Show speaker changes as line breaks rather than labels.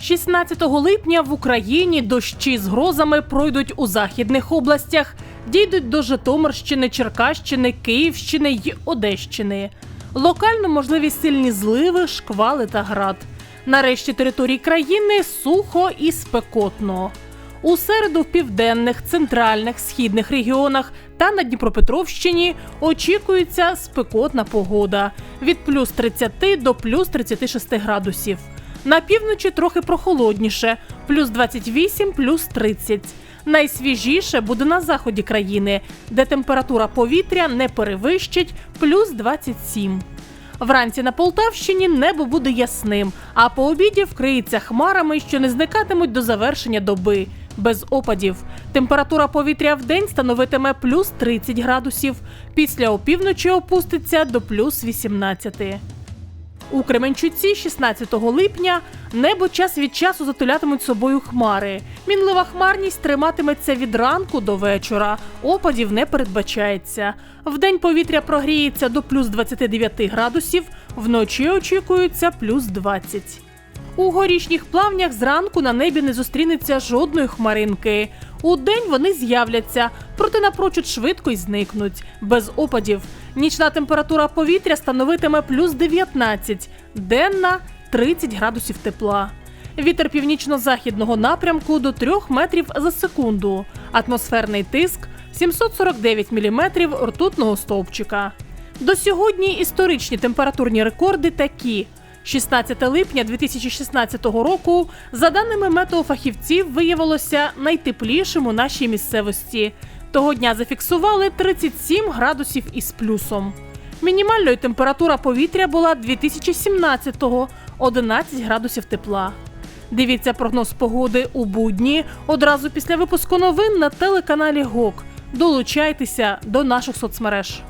16 липня в Україні дощі з грозами пройдуть у західних областях, дійдуть до Житомирщини, Черкащини, Київщини й Одещини. Локально можливі сильні зливи, шквали та град. На решті територій країни сухо і спекотно. У середу в південних, центральних, східних регіонах та на Дніпропетровщині очікується спекотна погода від плюс 30 до плюс 36 градусів. На півночі трохи прохолодніше плюс 28, плюс 30. Найсвіжіше буде на заході країни, де температура повітря не перевищить плюс 27. Вранці на Полтавщині небо буде ясним, а по обіді вкриється хмарами, що не зникатимуть до завершення доби. Без опадів. Температура повітря в день становитиме плюс 30 градусів. Після опівночі опуститься до плюс 18. У Кременчуці 16 липня небо час від часу затулятимуть собою хмари. Мінлива хмарність триматиметься від ранку до вечора. Опадів не передбачається. Вдень повітря прогріється до плюс 29 градусів, вночі очікується плюс 20. У горішніх плавнях зранку на небі не зустрінеться жодної хмаринки. У день вони з'являться, проте напрочуд швидко й зникнуть. Без опадів. Нічна температура повітря становитиме плюс 19, денна 30 градусів тепла. Вітер північно-західного напрямку до 3 метрів за секунду. Атмосферний тиск 749 міліметрів ртутного стовпчика. До сьогодні історичні температурні рекорди такі. 16 липня 2016 року, за даними метеофахівців, виявилося найтеплішим у нашій місцевості. Того дня зафіксували 37 градусів із плюсом. Мінімальною температура повітря була 2017-го – 11 градусів тепла. Дивіться прогноз погоди у будні одразу після випуску новин на телеканалі ГОК. Долучайтеся до наших соцмереж.